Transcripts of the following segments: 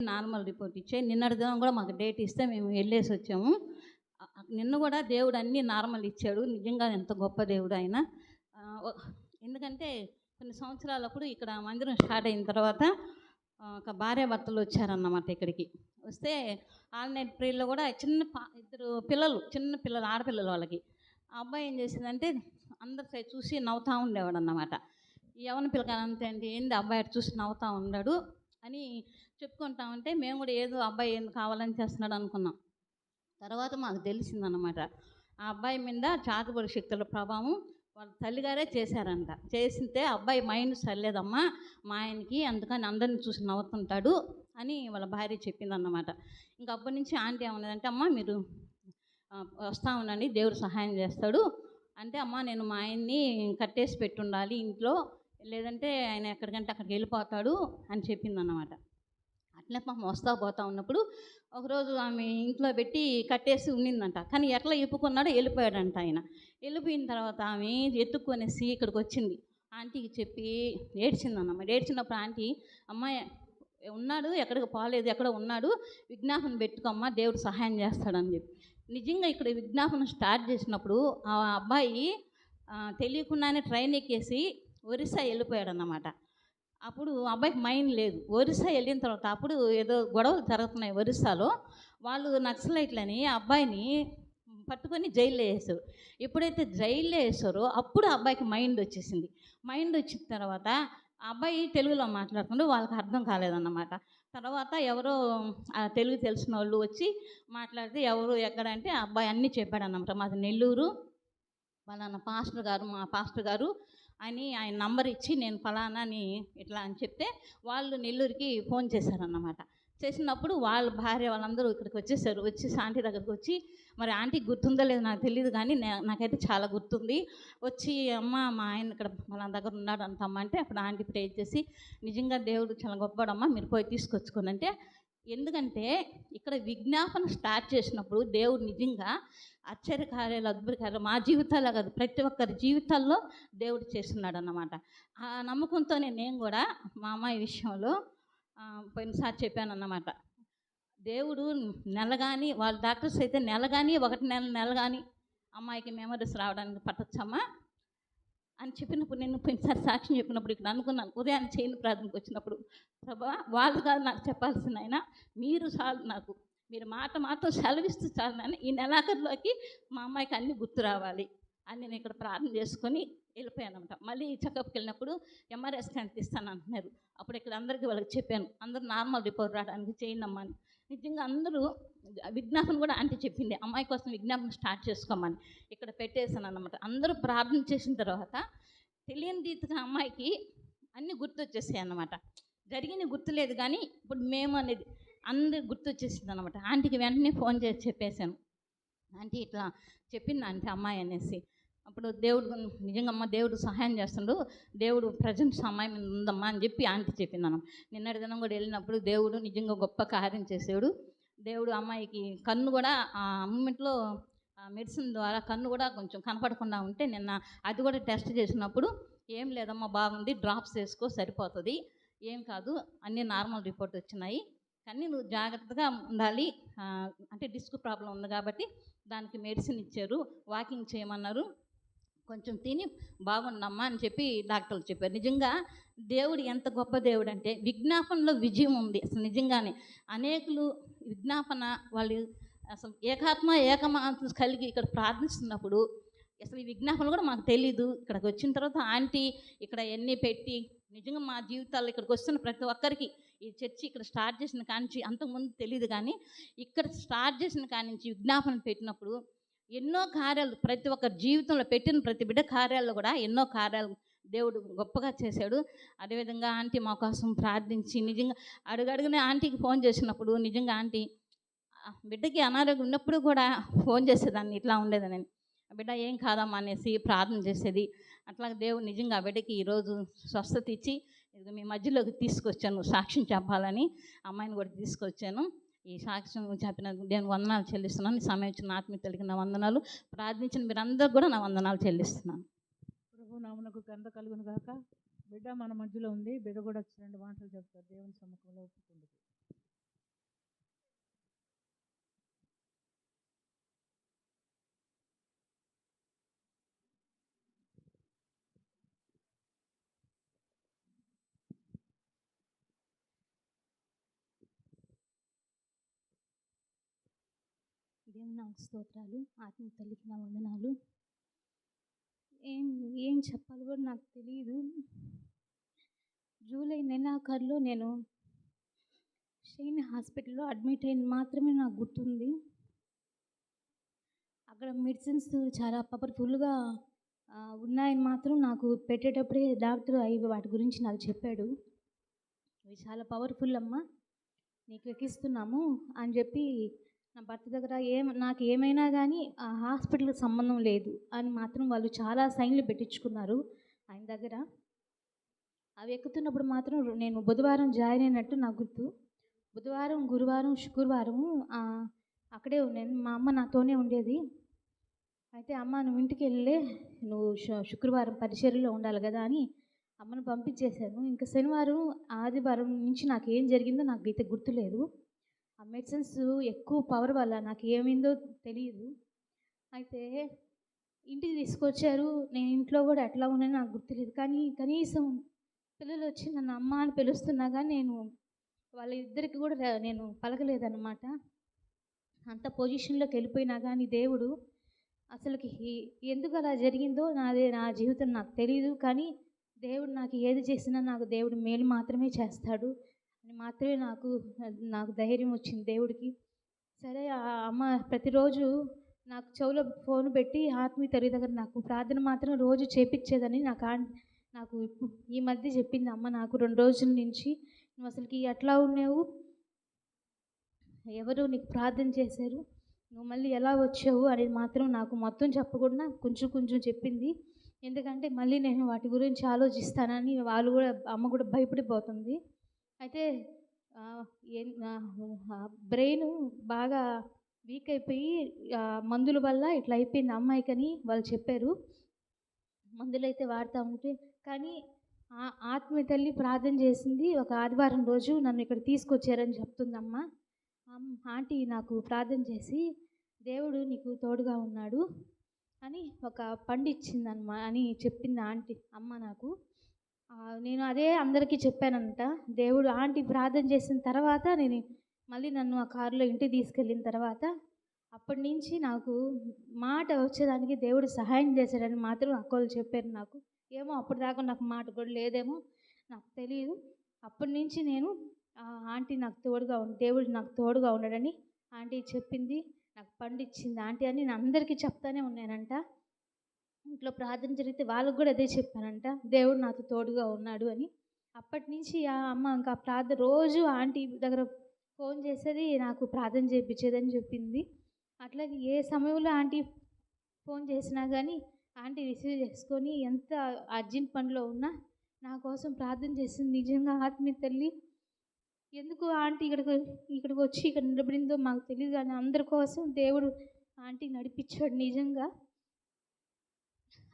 Normal report ఇచ్చే. నిన్నటి దినం కూడా మాకు డేట్ ఇస్తే మేము వెళ్ళేసి వచ్చాము. నిన్న కూడా దేవుడు అన్నీ నార్మల్ ఇచ్చాడు. నిజంగా ఎంత గొప్ప దేవుడు ఆయన ఎందుకంటే కొన్ని సంవత్సరాలప్పుడు ఇక్కడ మందిరం స్టార్ట్ అయిన తర్వాత ఒక భార్య భర్తలు వచ్చారన్నమాట ఇక్కడికి. వస్తే ఆన్లైన్ ప్రేయర్లో కూడా చిన్న పా ఇద్దరు పిల్లలు చిన్న పిల్లలు ఆడపిల్లలు వాళ్ళకి. ఆ అబ్బాయి ఏం చేసిందంటే అందరి సైడ్ చూసి నవ్వుతూ ఉండేవాడు అన్నమాట యవన పిల్లకాయలు అంతే అంటే ఏంది అబ్బాయి చూసి నవ్వుతూ ఉన్నాడు? అని చెప్పుకుంటా ఉంటే మేము కూడా ఏదో అబ్బాయి ఏం కావాలని చేస్తున్నాడు అనుకున్నాం. తర్వాత మాకు తెలిసిందన్నమాట. ఆ అబ్బాయి మీద చాతుబడి శక్తుల ప్రభావం వాళ్ళ తల్లిగారే చేశారంట. చేసింటే అబ్బాయి మైండ్ సర్లేదమ్మా మా ఆయనకి అందుకని అందరిని చూసి నవ్వుతుంటాడు అని వాళ్ళ భార్య చెప్పిందన్నమాట. ఇంక అప్పటి నుంచి ఆంటీ ఏమన్నదంటే అమ్మ మీరు వస్తా ఉండండి దేవుడు సహాయం చేస్తాడు. అంటే అమ్మ నేను మా ఆయన్ని కట్టేసి పెట్టుండాలి ఇంట్లో. లేదంటే ఆయన ఎక్కడికంటే అక్కడికి వెళ్ళిపోతాడు అని చెప్పింది అన్నమాట అట్లే పాపం వస్తా పోతా ఉన్నప్పుడు ఒకరోజు ఆమె ఇంట్లో పెట్టి కట్టేసి ఉండిందంట కానీ ఎట్లా ఇప్పుకున్నాడో వెళ్ళిపోయాడంట ఆయన. వెళ్ళిపోయిన తర్వాత ఆమె ఎత్తుక్కునేసి ఇక్కడికి వచ్చింది. ఆంటీకి చెప్పి ఏడ్చిందన్నమాట. ఏడ్చినప్పుడు ఆంటీ అమ్మాయి ఉన్నాడు ఎక్కడికి పోలేదు ఎక్కడ ఉన్నాడు విజ్ఞాపన పెట్టుకోమ్మా దేవుడు సహాయం చేస్తాడని చెప్పి. నిజంగా ఇక్కడ విజ్ఞాపన స్టార్ట్ చేసినప్పుడు ఆ అబ్బాయి తెలియకుండానే ట్రైన్ ఎక్కేసి ఒరిస్సా వెళ్ళిపోయాడు అన్నమాట అప్పుడు అబ్బాయికి మైండ్ లేదు. ఒరిస్సా వెళ్ళిన తర్వాత అప్పుడు ఏదో గొడవలు జరుగుతున్నాయి ఒరిస్సాలో. వాళ్ళు నక్సలైట్లని ఆ అబ్బాయిని పట్టుకొని జైల్లో వేసారు ఎప్పుడైతే జైల్లో వేసారో అప్పుడు అబ్బాయికి మైండ్ వచ్చేసింది. మైండ్ వచ్చిన తర్వాత అబ్బాయి తెలుగులో మాట్లాడుతుంటే వాళ్ళకి అర్థం కాలేదన్నమాట. తర్వాత ఎవరో ఆ తెలుగు తెలిసిన వాళ్ళు వచ్చి మాట్లాడితే ఎవరు ఎక్కడంటే అబ్బాయి అన్నీ చెప్పాడు అన్నమాట మాది నెల్లూరు. పలానా పాస్టర్ గారు మా పాస్టర్ గారు అని ఆయన నంబర్ ఇచ్చి నేను ఫలానా అని ఇట్లా అని చెప్తే వాళ్ళు నెల్లూరుకి ఫోన్ చేశారన్నమాట. చేసినప్పుడు వాళ్ళ భార్య వాళ్ళందరూ ఇక్కడికి వచ్చేసారు. వచ్చి ఆంటీ దగ్గరకు వచ్చి మరి ఆంటీ గుర్తుందో లేదో నాకు తెలియదు కానీ నాకైతే చాలా గుర్తుంది. వచ్చి అమ్మ మా ఆయన ఇక్కడ మన దగ్గర ఉన్నాడు అంతమ్మ అంటే అప్పుడు ఆంటీ ప్రేర్ చేసి నిజంగా దేవుడు చాలా గొప్పడమ్మా మీరు పోయి తీసుకొచ్చుకోనంటే అంటే ఎందుకంటే ఇక్కడ విజ్ఞాపన స్టార్ట్ చేసినప్పుడు దేవుడు నిజంగా ఆశ్చర్య కార్యాలు మా జీవితాల్లో కాదు ప్రతి ఒక్కరి జీవితాల్లో దేవుడు చేస్తున్నాడు అన్నమాట ఆ నమ్మకంతోనే నేను కూడా మా అమ్మాయి విషయంలో పోయినసారి చెప్పాను అన్నమాట దేవుడు నెల కానీ వాళ్ళ డాక్టర్స్ అయితే నెల కానీ ఒకటి నెల నెల కానీ అమ్మాయికి మెమరీస్ రావడానికి పట్టొచ్చమ్మా. అని చెప్పినప్పుడు నేను పోయినసారి సాక్ష్యం చెప్పినప్పుడు ఇక్కడ అనుకున్నాను ఉదయాన్నే చేయని ప్రార్థనకు వచ్చినప్పుడు ప్రభా వాళ్ళు కాదు నాకు చెప్పాల్సిన ఆయన మీరు చాలు నాకు. మీరు మాట మాత్రం సెలవిస్తూ చాలు నాయన. ఈ నెలాఖరులోకి మా అమ్మాయికి అన్ని గుర్తు రావాలి అని నేను ఇక్కడ ప్రార్థన చేసుకొని వెళ్ళిపోయాను అనమాట మళ్ళీ చెకప్కి వెళ్ళినప్పుడు ఎంఆర్ఎస్ స్కాన్ తీస్తాను అంటున్నారు. అప్పుడు ఇక్కడ అందరికీ వాళ్ళకి చెప్పాను అందరూ నార్మల్ రిపోర్ట్ రావడానికి చేయండి అమ్మా అని. నిజంగా అందరూ విజ్ఞాపన కూడా అంటే చెప్పింది అమ్మాయి కోసం విజ్ఞాపన స్టార్ట్ చేసుకోమని. ఇక్కడ పెట్టేశాను అన్నమాట అందరూ ప్రార్థన చేసిన తర్వాత తెలియని రీతిగా అమ్మాయికి అన్నీ గుర్తొచ్చేసాయి అన్నమాట జరిగింది గుర్తులేదు కానీ ఇప్పుడు మేము అనేది అందరు గుర్తొచ్చేసింది అనమాట ఆంటీకి వెంటనే ఫోన్ చేసి చెప్పేశాను. ఆంటీ ఇట్లా చెప్పింది ఆంటీ అమ్మాయి అనేసి. అప్పుడు దేవుడు నిజంగా అమ్మ దేవుడు సహాయం చేస్తుండు. దేవుడు ప్రజెంట్ సమయం ఉందమ్మా అని చెప్పి ఆంటీ చెప్పిందన్న నిన్నటి దినం కూడా వెళ్ళినప్పుడు దేవుడు నిజంగా గొప్ప కార్యం చేసేవాడు. దేవుడు అమ్మాయికి కన్ను కూడా ఆ మూమెంట్లో మెడిసిన్ ద్వారా కన్ను కూడా కొంచెం కనపడకుండా ఉంటే నిన్న అది కూడా టెస్ట్ చేసినప్పుడు ఏం లేదమ్మా బాగుంది డ్రాప్స్ వేసుకో సరిపోతుంది. ఏం కాదు అన్నీ నార్మల్ రిపోర్ట్ వచ్చినాయి. కానీ నువ్వు జాగ్రత్తగా ఉండాలి. అంటే డిస్క్ ప్రాబ్లం ఉంది కాబట్టి దానికి మెడిసిన్ ఇచ్చారు. వాకింగ్ చేయమన్నారు. కొంచెం తిని బాగున్నామ్మా అని చెప్పి డాక్టర్లు చెప్పారు. నిజంగా దేవుడు ఎంత గొప్ప దేవుడు అంటే విజ్ఞాపనలో విజయం ఉంది అసలు నిజంగానే. అనేకులు విజ్ఞాపన వాళ్ళు అసలు ఏకాత్మ ఏకమాంస కలిగి ఇక్కడ ప్రార్థిస్తున్నప్పుడు అసలు ఈ విజ్ఞాపనలు కూడా మాకు తెలీదు. ఇక్కడికి వచ్చిన తర్వాత ఆంటీ ఇక్కడ ఎన్ని పెట్టి నిజంగా మా జీవితాల్లో ఇక్కడికి వస్తున్న ప్రతి ఒక్కరికి ఈ చర్చి ఇక్కడ స్టార్ట్ చేసిన కానించి అంతకుముందు తెలియదు కానీ ఇక్కడ స్టార్ట్ చేసిన కానించి విజ్ఞాపన పెట్టినప్పుడు ఎన్నో కార్యాలు ప్రతి ఒక్కరి జీవితంలో పెట్టిన ప్రతి బిడ్డ కార్యాలు కూడా ఎన్నో కార్యాలు దేవుడు గొప్పగా చేశాడు. అదేవిధంగా ఆంటీ మా కోసం ప్రార్థించి నిజంగా అడుగడుగునే ఆంటీకి ఫోన్ చేసినప్పుడు నిజంగా ఆంటీ బిడ్డకి అనారోగ్యం ఉన్నప్పుడు కూడా ఫోన్ చేసేదాన్ని ఇట్లా ఉండేది ఆ బిడ్డ ఏం కాదమ్మా అనేసి ప్రార్థన చేసేది. అట్లా దేవుడు నిజంగా ఆ బిడ్డకి ఈరోజు స్వస్థత ఇచ్చి మీ మధ్యలోకి తీసుకొచ్చాను సాక్ష్యం చెప్పాలని అమ్మాయిని కూడా తీసుకొచ్చాను. ఈ సాక్ష్యం చెప్పిన నేను వందనాలు చెల్లిస్తున్నాను. సమయం ఇచ్చిన ఆత్మీయతలకి నా వందనాలు. ప్రార్థించిన మీరందరూ కూడా నా వందనాలు చెల్లిస్తున్నాను. ప్రభు నామునకు గంత కలుగును గాక. బిడ్డ మన మధ్యలో ఉంది. బిడ్డ కూడా వచ్చి రెండు మాటలు చెప్తారు. దేవుని సమ్మకంలో ఒప్పుకుంటుంది దేవుని నాకు స్తోత్రాలు ఆత్మ తల్లికి నా వందనాలు. ఏం ఏం చెప్పాలో కూడా నాకు తెలియదు జూలై నెలాఖరులో నేను షైన్ హాస్పిటల్లో అడ్మిట్ అయింది మాత్రమే నాకు గుర్తుంది. అక్కడ మెడిసిన్స్ చాలా పవర్ఫుల్గా ఉన్నాయని మాత్రం నాకు పెట్టేటప్పుడే డాక్టర్ అవి వాటి గురించి నాకు చెప్పాడు. ఇవి చాలా పవర్ఫుల్ అమ్మా నీకు ఎక్కిస్తున్నాము అని చెప్పి నా భర్త దగ్గర ఏం నాకు ఏమైనా కానీ ఆ హాస్పిటల్కి సంబంధం లేదు అని మాత్రం వాళ్ళు చాలా సైన్లు పెట్టించుకున్నారు ఆయన దగ్గర. అవి ఎక్కుతున్నప్పుడు మాత్రం నేను బుధవారం జాయిన్ అయినట్టు నాకు గుర్తు. బుధవారం గురువారం శుక్రవారం అక్కడే నేను మా అమ్మ నాతోనే ఉండేది. అయితే అమ్మ నువ్వు ఇంటికి వెళ్ళే నువ్వు శుక్రవారం పరిచర్లో ఉండాలి కదా అని అమ్మను పంపించేశాను. ఇంకా శనివారం ఆదివారం నుంచి నాకు ఏం జరిగిందో నాకు అయితే గుర్తులేదు. ఆ మెడిసిన్స్ ఎక్కువ పవర్ వల్ల నాకు ఏమైందో తెలియదు అయితే ఇంటికి తీసుకొచ్చారు. నేను ఇంట్లో కూడా ఎట్లా ఉన్నాయో నాకు గుర్తులేదు. కానీ కనీసం పిల్లలు వచ్చి నన్ను అమ్మ అని పిలుస్తున్నా కానీ నేను వాళ్ళ ఇద్దరికి కూడా నేను పలకలేదన్నమాట. అంత పొజిషన్లోకి వెళ్ళిపోయినా కానీ దేవుడు అసలుకి ఎందుకు అలా జరిగిందో నాదే నా జీవితం నాకు తెలియదు కానీ దేవుడు నాకు ఏది చేసినా నాకు దేవుడు మేలు మాత్రమే చేస్తాడు. మాత్రమే నాకు నాకు ధైర్యం వచ్చింది దేవుడికి. సరే ఆ అమ్మ ప్రతిరోజు నాకు చెవులో ఫోన్ పెట్టి ఆత్మీయ తల్లి దగ్గర నాకు ప్రార్థన మాత్రం రోజు చేపించేదని నాకు నాకు ఈ మధ్య చెప్పింది అమ్మ. నాకు రెండు రోజుల నుంచి నువ్వు అసలుకి ఎట్లా ఉన్నావు. ఎవరు నీకు ప్రార్థన చేశారు? నువ్వు మళ్ళీ ఎలా వచ్చావు అనేది మాత్రం నాకు మొత్తం చెప్పకుండా కొంచెం కొంచెం చెప్పింది. ఎందుకంటే మళ్ళీ నేను వాటి గురించి ఆలోచిస్తానని వాళ్ళు కూడా అమ్మ కూడా భయపడిపోతుంది. అయితే బ్రెయిన్ బాగా వీక్ అయిపోయి మందుల వల్ల ఇట్లా అయిపోయింది అమ్మాయికని వాళ్ళు చెప్పారు. మందులు అయితే వాడుతూ ఉంటే కానీ ఆ ఆత్మీయ తల్లి ప్రార్థన చేసింది ఒక ఆదివారం రోజు నన్ను ఇక్కడ తీసుకొచ్చారని చెప్తుందమ్మ. అమ్మ ఆంటీ నాకు ప్రార్థన చేసి దేవుడు నీకు తోడుగా ఉన్నాడు అని ఒక పండు ఇచ్చిందన్నమా అని చెప్పింది ఆంటీ అమ్మ నాకు. నేను అదే అందరికీ చెప్పానంట దేవుడు ఆంటీ ప్రార్థన చేసిన తర్వాత నేను మళ్ళీ నన్ను ఆ కారులో ఇంటికి తీసుకెళ్ళిన తర్వాత అప్పటి నుంచి నాకు మాట వచ్చేదానికి దేవుడు సహాయం చేశాడని మాత్రం అక్కలు చెప్పారు నాకు. ఏమో అప్పటి దాకా నాకు మాట కూడా లేదేమో నాకు తెలియదు అప్పటి నుంచి నేను ఆ ఆంటీ నాకు తోడుగా ఉండి దేవుడు నాకు తోడుగా ఉన్నాడని ఆంటీ చెప్పింది నాకు పండించింది ఆంటీ అని నేను అందరికీ చెప్తానే ఉన్నానంట. ఇంట్లో ప్రార్థన జరిగితే వాళ్ళకు కూడా అదే చెప్పానంట దేవుడు నాతో తోడుగా ఉన్నాడు అని. అప్పటి నుంచి ఆ అమ్మ ఇంకా ప్రార్థన రోజు ఆంటీ దగ్గర ఫోన్ చేసేది నాకు ప్రార్థన చేయించేదని చెప్పింది. అట్లాగే ఏ సమయంలో ఆంటీ ఫోన్ చేసినా కానీ ఆంటీ రిసీవ్ చేసుకొని ఎంత అర్జెంట్ పనిలో ఉన్నా నా కోసం ప్రార్థన చేసింది నిజంగా ఆత్మీయ తల్లి. ఎందుకు ఆంటీ ఇక్కడికి ఇక్కడికి వచ్చి ఇక్కడ నిలబడిందో మాకు తెలియదు కానీ అందరి కోసం దేవుడు ఆంటీ నడిపించాడు నిజంగా.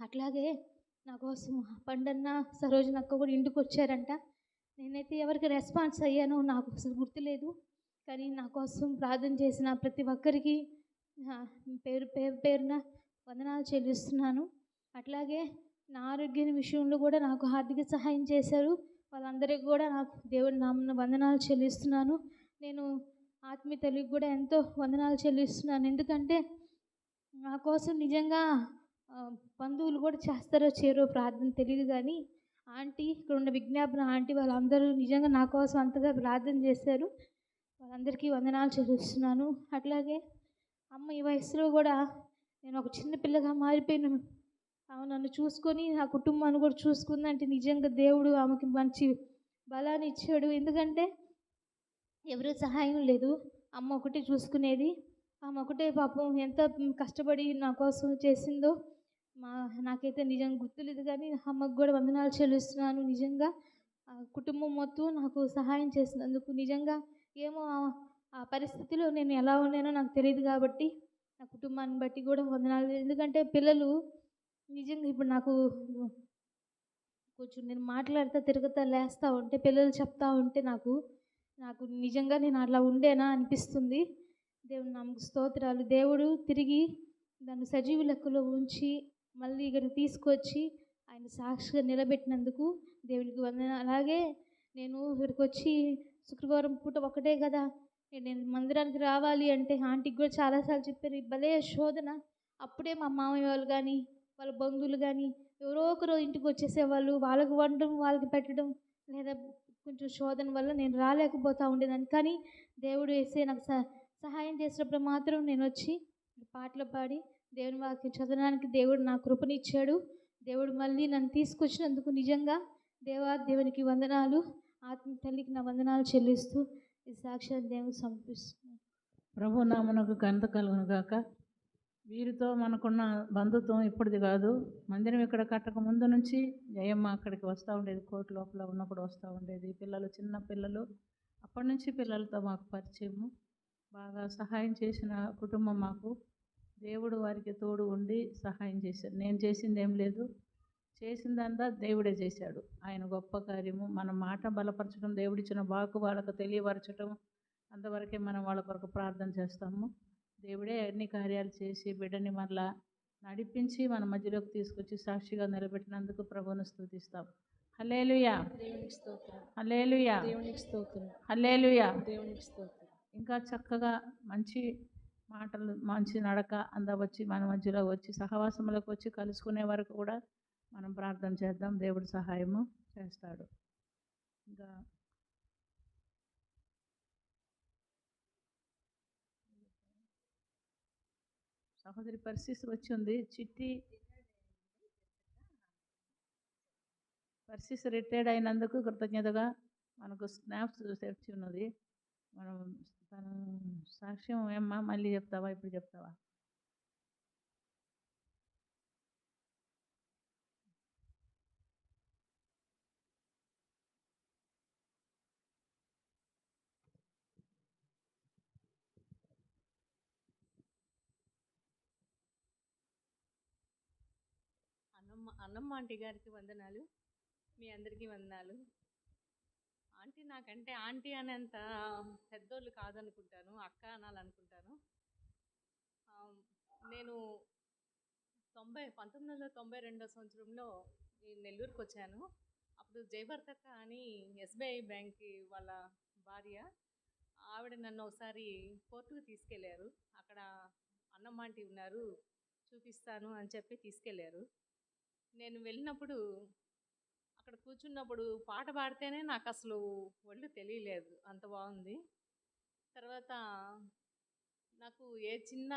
అట్లాగే నా కోసం పండన్న సరోజన అక్క కూడా ఇంటికి వచ్చారంట. నేనైతే ఎవరికి రెస్పాన్స్ అయ్యానో నాకు అసలు గుర్తులేదు. కానీ నా కోసం ప్రార్థన చేసిన ప్రతి ఒక్కరికి పేరు పేరు పేరున వందనాలు చెల్లిస్తున్నాను. అట్లాగే నా ఆరోగ్యం విషయంలో కూడా నాకు ఆర్థిక సహాయం చేశారు. వాళ్ళందరికీ కూడా నాకు దేవుడి నామన వందనాలు చెల్లిస్తున్నాను. నేను ఆత్మీయ కూడా ఎంతో వందనాలు చెల్లిస్తున్నాను. ఎందుకంటే నా కోసం నిజంగా బంధువులు కూడా చేస్తారో చేరో ప్రార్థన తెలియదు కానీ ఆంటీ ఇక్కడ ఉన్న విజ్ఞాపన ఆంటీ వాళ్ళందరూ నిజంగా నా కోసం అంతగా ప్రార్థన చేశారు. వాళ్ళందరికీ వందనాలు చెల్లిస్తున్నాను. అట్లాగే అమ్మ ఈ వయసులో కూడా నేను ఒక చిన్న పిల్లగా మారిపోయిన. ఆమె నన్ను చూసుకొని నా కుటుంబాన్ని కూడా చూసుకుందంటే నిజంగా దేవుడు ఆమెకి మంచి బలాన్ని ఇచ్చాడు. ఎందుకంటే ఎవరు సహాయం లేదు. అమ్మ ఒకటే చూసుకునేది. ఆమె ఒకటే పాపం ఎంత కష్టపడి నా కోసం చేసిందో మా నాకైతే నిజంగా గుర్తులేదు కానీ అమ్మకు కూడా వందనాలు చెల్లిస్తున్నాను. నిజంగా ఆ కుటుంబం మొత్తం నాకు సహాయం చేసినందుకు నిజంగా ఏమో ఆ- పరిస్థితిలో నేను ఎలా ఉన్నానో నాకు తెలియదు కాబట్టి నా కుటుంబాన్ని బట్టి కూడా వందనాలు. ఎందుకంటే పిల్లలు నిజంగా ఇప్పుడు నాకు కొంచెం నేను మాట్లాడుతూ తిరుగుతా లేస్తూ ఉంటే పిల్లలు చెప్తా ఉంటే నాకు నాకు నిజంగా నేను అట్లా ఉండేనా అనిపిస్తుంది. దేవుడు నాకు స్తోత్రాలు. దేవుడు తిరిగి నన్ను సజీవ లెక్కలో ఉంచి మళ్ళీ ఇక్కడికి తీసుకొచ్చి ఆయన సాక్షిగా నిలబెట్టినందుకు దేవునికి వందన అలాగే నేను ఇక్కడికి వచ్చి శుక్రవారం పూట ఒకటే కదా నేను మందిరానికి రావాలి అంటే ఆంటీకి కూడా చాలాసార్లు చెప్పారు "ఈ భలే శోధన. అప్పుడే మా మామయ్య వాళ్ళు కానీ వాళ్ళ బంధువులు కానీ ఎవరో ఒకరు ఇంటికి వచ్చేసేవాళ్ళు వాళ్ళకి వండడం వాళ్ళకి పెట్టడం లేదా కొంచెం శోధన వల్ల నేను రాలేకపోతూ ఉండేదాన్ని. కానీ దేవుడు వేసే నాకు స- సహాయం చేసినప్పుడు మాత్రం నేను వచ్చి పాటలు పాడి దేవుని వాక్యం చదవడానికి దేవుడు నా కృపనిచ్చాడు. దేవుడు మళ్ళీ నన్ను తీసుకొచ్చినందుకు నిజంగా దేవా దేవునికి వందనాలు. ఆత్మ తల్లికి నా వందనాలు చెల్లిస్తూ ఈ సాక్షాత్ దేవునికి సమర్పిస్తున్నాను. ప్రభు నామనకు ఘనత కలుగును గాక. వీరితో మనకున్న బంధుత్వం ఇప్పటిది కాదు. మందిరం ఇక్కడ కట్టక ముందు నుంచి జయమ్మ అక్కడికి వస్తూ ఉండేది. కోర్టు లోపల ఉన్నప్పుడు వస్తూ ఉండేది. పిల్లలు చిన్న పిల్లలు అప్పటి నుంచి పిల్లలతో మాకు పరిచయము. బాగా సహాయం చేసిన కుటుంబం మాకు. దేవుడు వారికి తోడు ఉండి సహాయం చేశాడు. నేను చేసింది ఏం లేదు చేసిందంతా దేవుడే చేశాడు. ఆయన గొప్ప కార్యము. మన మాట బలపరచడం దేవుడిచ్చిన వాకు వాళ్ళకు తెలియపరచడం అంతవరకే మనం వాళ్ళ కొరకు ప్రార్థన చేస్తాము. దేవుడే అన్ని కార్యాలు చేసి బిడ్డని మరలా నడిపించి మన మధ్యలోకి తీసుకొచ్చి సాక్షిగా నిలబెట్టినందుకు ప్రభువును స్తుతిస్తాం. హలేలుయా దేవునికి స్తోత్రం. హలేలుయా దేవునికి స్తోత్రం. హలేలుయా దేవునికి స్తోత్రం. ఇంకా చక్కగా మంచి మాటలు మంచి నడక అంద వచ్చి మన మధ్యలో వచ్చి సహవాసములకు వచ్చి కలుసుకునే వరకు కూడా మనం ప్రార్థన చేద్దాం. దేవుడు సహాయము చేస్తాడు. ఇంకా సహోదరి పరిస్థితి వచ్చింది. చిట్టి పరిస్థితి రిటైర్డ్ అయినందుకు కృతజ్ఞతగా మనకు స్నాప్స్ తెచ్చి ఉన్నది. మనం తన సాక్ష్యం ఏమ్మా మళ్ళీ చెప్తావా? ఇప్పుడు చెప్తావా? అన్నమ్మ అన్నమ్మ ఆంటీ గారికి వందనాలు. మీ అందరికీ వందనాలు. ఆంటీ నాకంటే ఆంటీ అనేంత పెద్దోళ్ళు కాదనుకుంటాను అక్క అనాలనుకుంటాను. నేను తొంభై పంతొమ్మిది వందల తొంభై రెండో సంవత్సరంలో ఈ నెల్లూరుకు వచ్చాను అప్పుడు జయభర్తక్క అని ఎస్బీఐ బ్యాంక్ వాళ్ళ భార్య ఆవిడ నన్ను ఒకసారి కోర్టుకు తీసుకెళ్ళారు అక్కడ అన్నమ్మ ఉన్నారు చూపిస్తాను అని చెప్పి తీసుకెళ్ళారు నేను వెళ్ళినప్పుడు అక్కడ కూర్చున్నప్పుడు పాట పాడితేనే నాకు అసలు ఒళ్ళు తెలియలేదు. అంత బాగుంది. తర్వాత నాకు ఏ చిన్న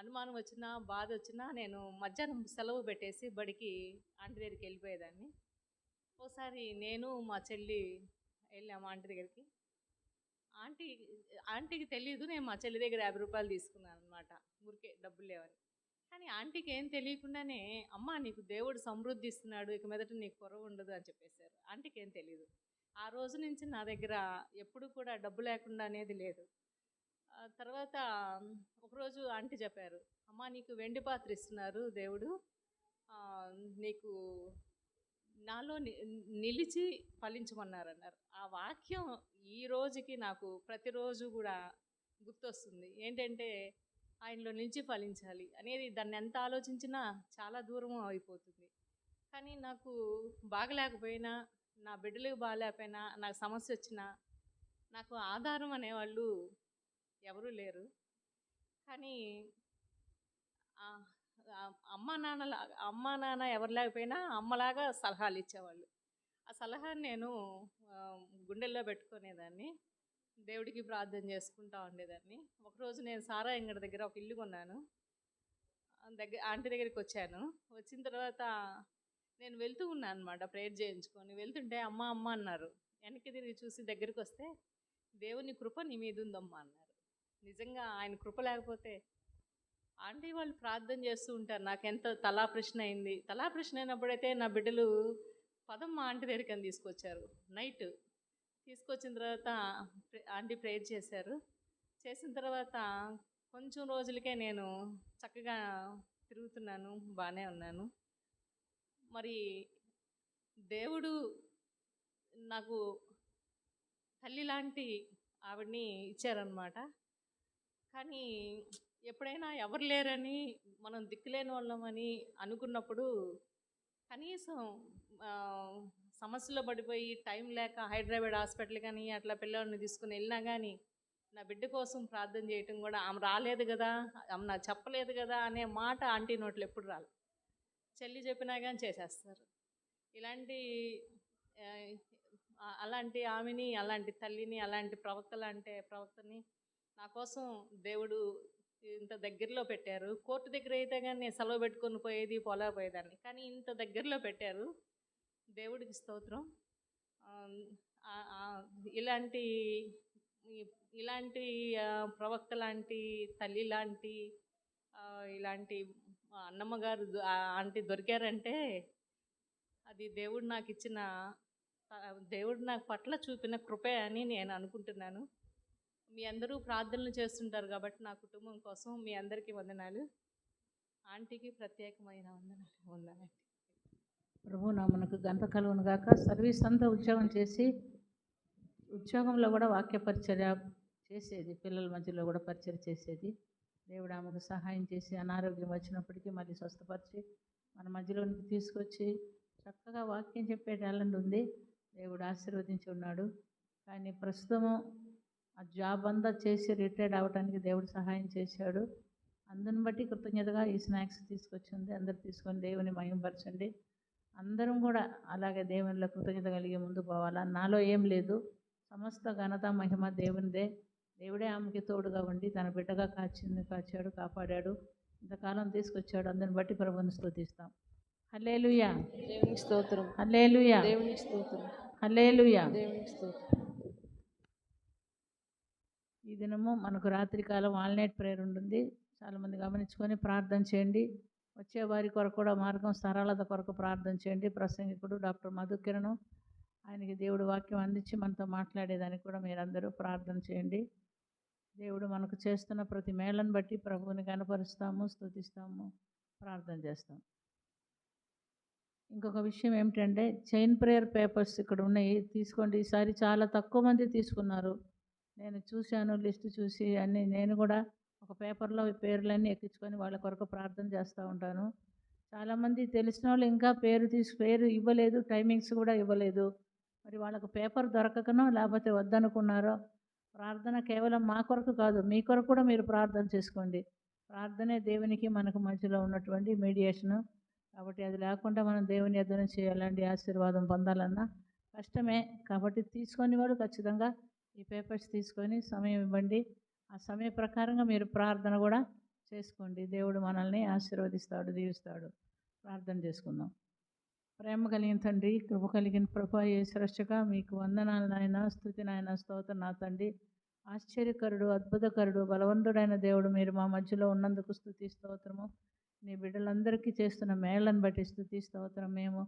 అనుమానం వచ్చినా బాధ వచ్చినా నేను మధ్యాహ్నం సెలవు పెట్టేసి బడికి ఆంటీ దగ్గరికి వెళ్ళిపోయేదాన్ని. ఒకసారి నేను మా చెల్లి వెళ్ళాము ఆంటీ దగ్గరికి. ఆంటీ ఆంటీకి తెలియదు నేను మా చెల్లి దగ్గర యాభై రూపాయలు తీసుకున్నాను అనమాట ఊరికే డబ్బులు లేవని. కానీ ఆంటీకి ఏం తెలియకుండానే అమ్మ నీకు దేవుడు సమృద్ధి ఇస్తున్నాడు ఇక మీదట నీకు కొరవ ఉండదు అని చెప్పేశారు. ఆంటీకి ఏం తెలియదు ఆ రోజు నుంచి నా దగ్గర ఎప్పుడు కూడా డబ్బు లేకుండా అనేది లేదు. తర్వాత ఒకరోజు ఆంటీ చెప్పారు అమ్మ నీకు వెండి పాత్ర ఇస్తున్నారు దేవుడు. నీకు నాలో ని- నిలిచి ఫలించమన్నారు అన్నారు ఆ వాక్యం ఈ రోజుకి నాకు ప్రతిరోజు కూడా గుర్తొస్తుంది. ఏంటంటే ఆయనలో నిలిచి ఫలించాలి అనేది దాన్ని ఎంత ఆలోచించినా చాలా దూరం అయిపోతుంది. కానీ నాకు బాగలేకపోయినా నా బిడ్డలకు బాగలేకపోయినా నాకు సమస్య వచ్చినా నాకు ఆధారం అనేవాళ్ళు ఎవరూ లేరు. కానీ అమ్మ నాన్న అమ్మ నాన్న ఎవరు లేకపోయినా అమ్మలాగా సలహాలు ఇచ్చేవాళ్ళు. ఆ సలహా నేను గుండెల్లో పెట్టుకునేదాన్ని. దేవుడికి ప్రార్థన చేసుకుంటా ఉండేదాన్ని. ఒకరోజు నేను సారా ఎంగడి దగ్గర ఒక ఇల్లు కొన్నాను. దగ్గర ఆంటీ దగ్గరికి వచ్చాను. వచ్చిన తర్వాత నేను వెళ్తూ ఉన్నాను అనమాట ప్రేయర్ చేయించుకొని. వెళ్తుంటే అమ్మ అమ్మ అన్నారు. వెనక్కి తిరిగి చూసి దగ్గరికి వస్తే దేవుని కృప నీ మీద ఉందమ్మా అన్నారు. నిజంగా ఆయన కృప లేకపోతే ఆంటీ వాళ్ళు ప్రార్థన చేస్తూ ఉంటారు. నాకు ఎంత తలా ప్రశ్న అయింది. తలా ప్రశ్న అయినప్పుడైతే నా బిడ్డలు పదం మా ఆంటీ దగ్గరికి అని తీసుకొచ్చారు. నైట్ తీసుకొచ్చిన తర్వాత ప్రే- ఆంటీ ప్రేయర్ చేశారు. చేసిన తర్వాత కొంచెం రోజులకే నేను చక్కగా తిరుగుతున్నాను బాగానే ఉన్నాను. మరి దేవుడు నాకు తల్లి లాంటి ఆవిడని ఇచ్చారనమాట కానీ ఎప్పుడైనా ఎవరు లేరని మనం దిక్కులేని వాళ్ళమని అనుకున్నప్పుడు కనీసం సమస్యలో పడిపోయి టైం లేక హైదరాబాద్ హాస్పిటల్ కానీ అట్లా పిల్లల్ని తీసుకుని వెళ్ళినా కానీ నా బిడ్డ కోసం ప్రార్థన చేయటం కూడా ఆమె రాలేదు కదా ఆమె నాకు చెప్పలేదు కదా అనే మాట ఆంటీ నోట్లు ఎప్పుడు రాలేదు. చెల్లి చెప్పినా కానీ చేసేస్తారు. ఇలాంటి అలాంటి ఆమెని అలాంటి తల్లిని అలాంటి ప్రవక్తలు అంటే ప్రవక్తని నా కోసం దేవుడు ఇంత దగ్గరలో పెట్టారు. కోర్టు దగ్గర అయితే కానీ నేను సెలవు పెట్టుకొని పోయేది పోలేకపోయేదాన్ని. కానీ ఇంత దగ్గరలో పెట్టారు. దేవుడికి స్తోత్రం. ఇలాంటి ఇలాంటి ప్రవక్త లాంటి తల్లి లాంటి ఇలాంటి అన్నమ్మ గారు ఆంటీ దొరికారంటే అది దేవుడు నాకు ఇచ్చిన దేవుడు నాకు పట్ల చూపిన కృపే అని నేను అనుకుంటున్నాను. మీ అందరూ ప్రార్థనలు చేస్తుంటారు కాబట్టి నా కుటుంబం కోసం మీ అందరికీ వందనాలు. ఆంటీకి ప్రత్యేకమైన వందనాలు. వందనాలు. ప్రభు నామనకు గంత కలుగును గాక సర్వీస్ అంతా ఉద్యోగం చేసి ఉద్యోగంలో కూడా వాక్య పరిచర్య చేసేది పిల్లల మధ్యలో కూడా పరిచయం చేసేది. దేవుడు ఆమెకు సహాయం చేసి అనారోగ్యం వచ్చినప్పటికీ మళ్ళీ స్వస్థపరిచి మన మధ్యలోనికి తీసుకొచ్చి చక్కగా వాక్యం చెప్పే టాలెంట్ ఉంది. దేవుడు ఆశీర్వదించి ఉన్నాడు. కానీ ప్రస్తుతము ఆ జాబ్ అంతా చేసి రిటైర్డ్ అవ్వడానికి దేవుడు సహాయం చేశాడు. అందుని బట్టి కృతజ్ఞతగా ఈ స్నాక్స్ తీసుకొచ్చింది. అందరు తీసుకొని దేవుని మహింపరచండి. అందరం కూడా అలాగే దేవునిలో కృతజ్ఞత కలిగి ముందు పోవాలా? నాలో ఏం లేదు. సమస్త ఘనత మహిమ దేవునిదే. దేవుడే ఆమెకి తోడుగా ఉండి తన బిడ్డగా కాచింది కాచాడు కాపాడాడు. ఇంతకాలం తీసుకొచ్చాడు. అందరిని బట్టి ప్రభుని స్తుతిస్తాం. హల్లేలుయా. దేవునికి స్తోత్రం. హల్లేలుయా. దేవునికి స్తోత్రం. హల్లేలుయా. దేవునికి స్తోత్రం. ఈ దినము మనకు రాత్రికాలం ఆల్నైట్ ప్రేయర్ ఉంటుంది. చాలామంది గమనించుకొని ప్రార్థన చేయండి. వచ్చే వారి కొరకు కూడా మార్గం సరళత కొరకు ప్రార్థన చేయండి. ప్రసంగికుడు డాక్టర్ మధుకిరణం ఆయనకి దేవుడు వాక్యం అందించి మనతో మాట్లాడేదానికి కూడా మీరందరూ ప్రార్థన చేయండి. దేవుడు మనకు చేస్తున్న ప్రతి మేళను బట్టి ప్రభువుని కనపరుస్తాము స్తుతిస్తాము ప్రార్థన చేస్తాం ఇంకొక విషయం ఏమిటంటే చైన్ ప్రేయర్ పేపర్స్ ఇక్కడ ఉన్నాయి. తీసుకోండి. ఈసారి చాలా తక్కువ మంది తీసుకున్నారు. నేను చూశాను లిస్ట్ చూసి అన్ని నేను కూడా ఒక పేపర్లో పేర్లన్నీ ఎక్కించుకొని వాళ్ళ కొరకు ప్రార్థన చేస్తూ ఉంటాను. చాలామంది తెలిసిన వాళ్ళు ఇంకా పేరు తీసి పేరు ఇవ్వలేదు టైమింగ్స్ కూడా ఇవ్వలేదు. మరి వాళ్ళకు పేపర్ దొరకకనో లేకపోతే వద్దనుకున్నారో ప్రార్థన కేవలం మా కొరకు కాదు మీ కొరకు కూడా మీరు ప్రార్థన చేసుకోండి. ప్రార్థనే దేవునికి మనకు మధ్యలో ఉన్నటువంటి మీడియేషను కాబట్టి అది లేకుండా మనం దేవుని ఎదురు చేయాలండి ఆశీర్వాదం పొందాలన్నా కష్టమే. కాబట్టి తీసుకొని వాడు ఖచ్చితంగా ఈ పేపర్స్ తీసుకొని సమయం ఇవ్వండి. ఆ సమయ ప్రకారంగా మీరు ప్రార్థన కూడా చేసుకోండి. దేవుడు మనల్ని ఆశీర్వదిస్తాడు దీవిస్తాడు. ప్రార్థన చేసుకుందాం. ప్రేమ కలిగిన తండ్రి కృప కలిగిన ప్రభా యేసరక్షగా మీకు వందనాలు నాయన స్థుతి నాయన స్తోత్ర నా తండ్రి. ఆశ్చర్యకరుడు అద్భుతకరుడు బలవంతుడైన దేవుడు మీరు మా మధ్యలో ఉన్నందుకు స్థుతి స్తోత్రము. నీ బిడ్డలందరికీ చేస్తున్న మేళను బట్టి స్థుతి స్తోత్రం. మేము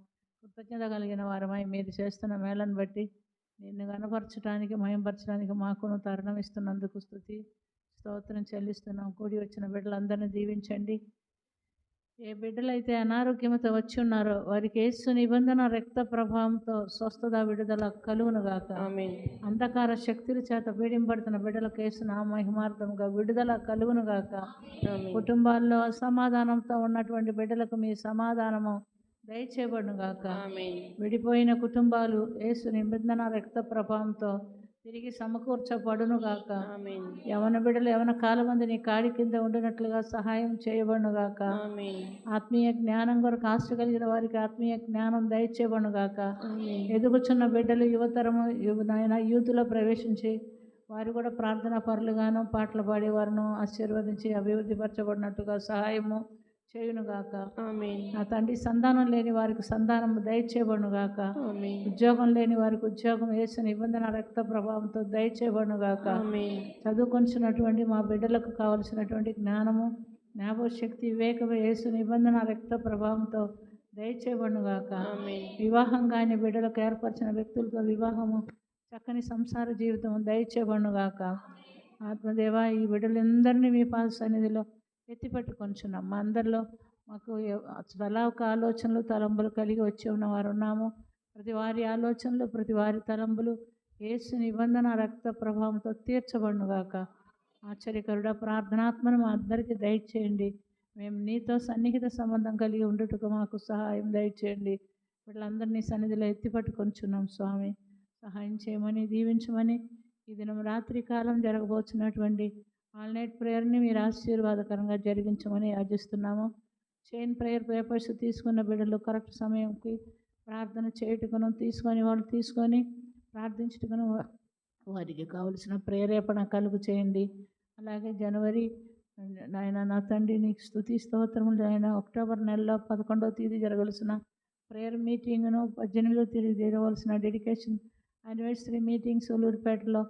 కృతజ్ఞత కలిగిన వారమై మీరు చేస్తున్న మేళను బట్టి నిన్ను కనపరచడానికి మయంపరచడానికి మాకును తరుణం ఇస్తున్నందుకు స్థుతి స్తోత్రం చెల్లిస్తున్నాం. కూడి వచ్చిన బిడ్డలందరినీ దీవించండి. ఏ బిడ్డలైతే అనారోగ్యంతో వచ్చి ఉన్నారో వారికి యేసు నిబంధన రక్త ప్రభావంతో స్వస్థత విడుదల కలుగునుగాక అంధకార శక్తుల చేత పీడింపడుతున్న బిడ్డలకు వేసిన మహిమార్థంగా విడుదల కలుగునుగాక కుటుంబాల్లో అసమాధానంతో ఉన్నటువంటి బిడ్డలకు మీ సమాధానము దయచేయబడునుగాక ఆమేన్. విడిపోయిన కుటుంబాలు యేసు నిబంధన రక్త ప్రభావంతో తిరిగి సమకూర్చబడునుగాక యవన బిడ్డలు యవన కాలమంది నీ కాడి కింద ఉండినట్లుగా సహాయం చేయబడునుగాక ఆత్మీయ జ్ఞానం కొరకు ఆశ కలిగిన వారికి ఆత్మీయ జ్ఞానం దయచేయబడునుగాక ఎదుగుచున్న బిడ్డలు యువతరము యువ- నాయన యూత్లో ప్రవేశించి వారు కూడా ప్రార్థనా పరులుగాను పాటలు పాడేవారును ఆశీర్వదించి అభివృద్ధిపరచబడినట్టుగా సహాయము చేయునుగాక నా తండ్రి సంతానం లేని వారికి సంతానం దయచేయబడునుగాక ఉద్యోగం లేని వారికి ఉద్యోగం వేసిన నిబంధన రక్త ప్రభావంతో దయచేయబడునుగాక ఆమేన్. చదువుకొనిచున్నటువంటి మా బిడ్డలకు కావలసినటువంటి జ్ఞానము జ్ఞాపకశక్తి వివేకము యేసు నిబంధన రక్త ప్రభావంతో దయచేయబడునుగాక వివాహం కాని బిడ్డలకు ఏర్పరిచిన వ్యక్తులతో వివాహము చక్కని సంసార జీవితం దయచేయబడునుగాక ఆత్మదేవ ఈ బిడ్డలందరినీ మీ పాద సన్నిధిలో ఎత్తిపట్టుకొంచున్నాం మా అందరిలో మాకు చాలా ఒక ఆలోచనలు తలంబులు కలిగి వచ్చి ఉన్నవారు ఉన్నాము ప్రతి వారి ఆలోచనలు ప్రతి వారి తలంబులు ఏసు నిబంధన రక్త ప్రభావంతో తీర్చబడునుగాక. ఆశ్చర్యకరుడ ప్రార్థనాత్మను మా అందరికీ దయచేయండి. మేము నీతో సన్నిహిత సంబంధం కలిగి ఉండుటకు మాకు సహాయం దయచేయండి. వీళ్ళందరినీ సన్నిధిలో ఎత్తిపట్టుకొంచున్నాం స్వామి. సహాయం చేయమని దీవించమని ఈ దినం రాత్రి కాలం జరగబోతున్నటువంటి ఆల్ నైట్ ప్రేయర్ని మీరు ఆశీర్వాదకరంగా జరిగించమని యాచిస్తున్నాము చైన్ ప్రేయర్ పేపర్స్ తీసుకున్న బిడ్డలు కరెక్ట్ సమయంకి ప్రార్థన చేయుటకును తీసుకొని వాళ్ళు తీసుకొని ప్రార్థించుటకును వారికి కావలసిన ప్రేరేపణ కలుగు చేయండి. అలాగే జనవరి నాయన నా తండ్రి నీకు స్థుతి స్తోత్రములు ఆయన అక్టోబర్ నెలలో పదకొండవ తేదీ జరగవలసిన ప్రేయర్ మీటింగ్ను పద్దెనిమిదవ తేదీ జరగవలసిన డెడికేషన్ యానివర్సరీ మీటింగ్ సూలూరుపేటలో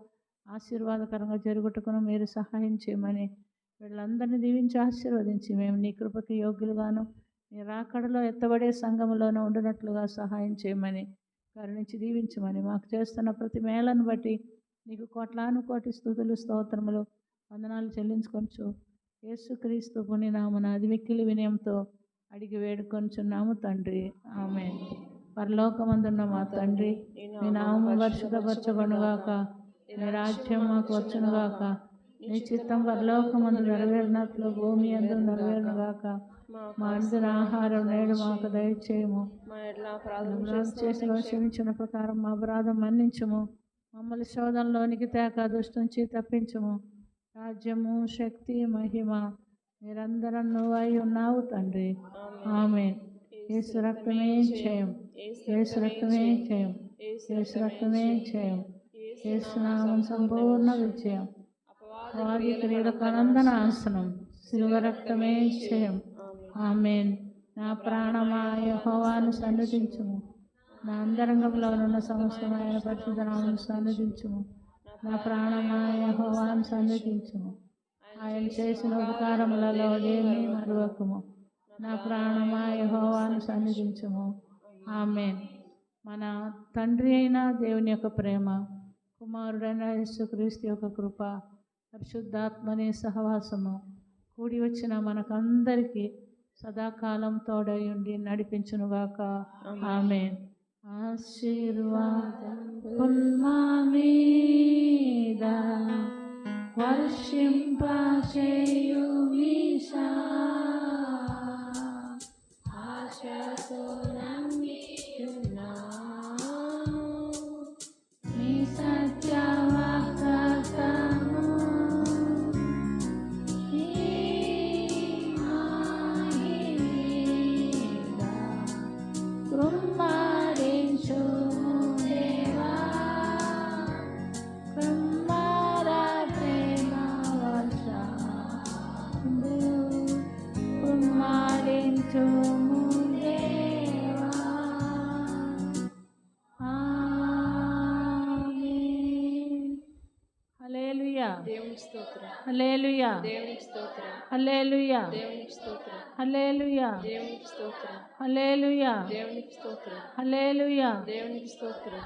ఆశీర్వాదకరంగా జరుగుటకును మీరు సహాయం చేయమని వీళ్ళందరినీ దీవించి ఆశీర్వదించి మేము నీ కృపకి యోగ్యులుగాను నీ రాకడలో ఎత్తబడే సంఘములోనూ ఉండినట్లుగా సహాయం చేయమని కరుణించి దీవించమని మాకు చేస్తున్న ప్రతి మేళను బట్టి నీకు కోట్లాను కోటి స్థుతులు స్తోత్రములు వందనాలు చెల్లించుకొంచు యేసుక్రీస్తు పుణ్యనామన అది మిక్కిలి వినయంతో అడిగి వేడుకొంచున్నాము తండ్రి. ఆమె పరలోకమందున్న మా తండ్రి మీ నామం వర్షితపరచబడుగాక రాజ్యం మాకు వచ్చునుగాక నీ చిత్తం పరలోకమందు నెరవేరినట్లు భూమి అందు నెరవేరునుగాక మా అందరి ఆహారం నేడు మాకు దయచేయము. చేసిన క్షమించిన ప్రకారం మా అపరాధం మన్నించము. మమ్మల్ని శోధనలోనికి తేక దుష్టుంచి తప్పించము. రాజ్యము శక్తి మహిమ నిరంతరం నువ్వు ఉన్నావు తండ్రి. ఆమె యేసు రక్తమే చేయం. యేసు రక్తమే చేయం. యేసు రక్తమే చేయం. యేసునామం సంపూర్ణ విజయం. అపవాది క్రీడకనందన ఆసనం శిలువ రక్తమే ఆమెన్. నా ప్రాణమా యెహోవాను సన్నిధించుము నా అంతరంగంలోనున్న సమస్తమైన పరిశుద్ధ నామం సన్నిధించుము నా ప్రాణమా యెహోవాను సన్నిధించుము ఆయన చేసిన ఉపకారములలో దేన్ని మరువకము. నా ప్రాణమా యెహోవాను సన్నిధించుము ఆమెన్. మన తండ్రి అయిన దేవుని యొక్క ప్రేమ కుమారుడైన యేసుక్రీస్తు యొక్క కృప పరిశుద్ధాత్మని సహవాసము కూడి వచ్చిన మనకందరికీ సదాకాలం తోడై ఉండి నడిపించునుగాక ఆమె ఆశీర్వాదం వర్షింపచేయు ఆశతో హల్లెలూయా. దేవునికి స్తోత్రం. హల్లెలూయా. దేవునికి స్తోత్రం.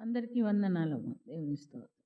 అందరికీ వందనాలు దేవుని స్తోత్రం.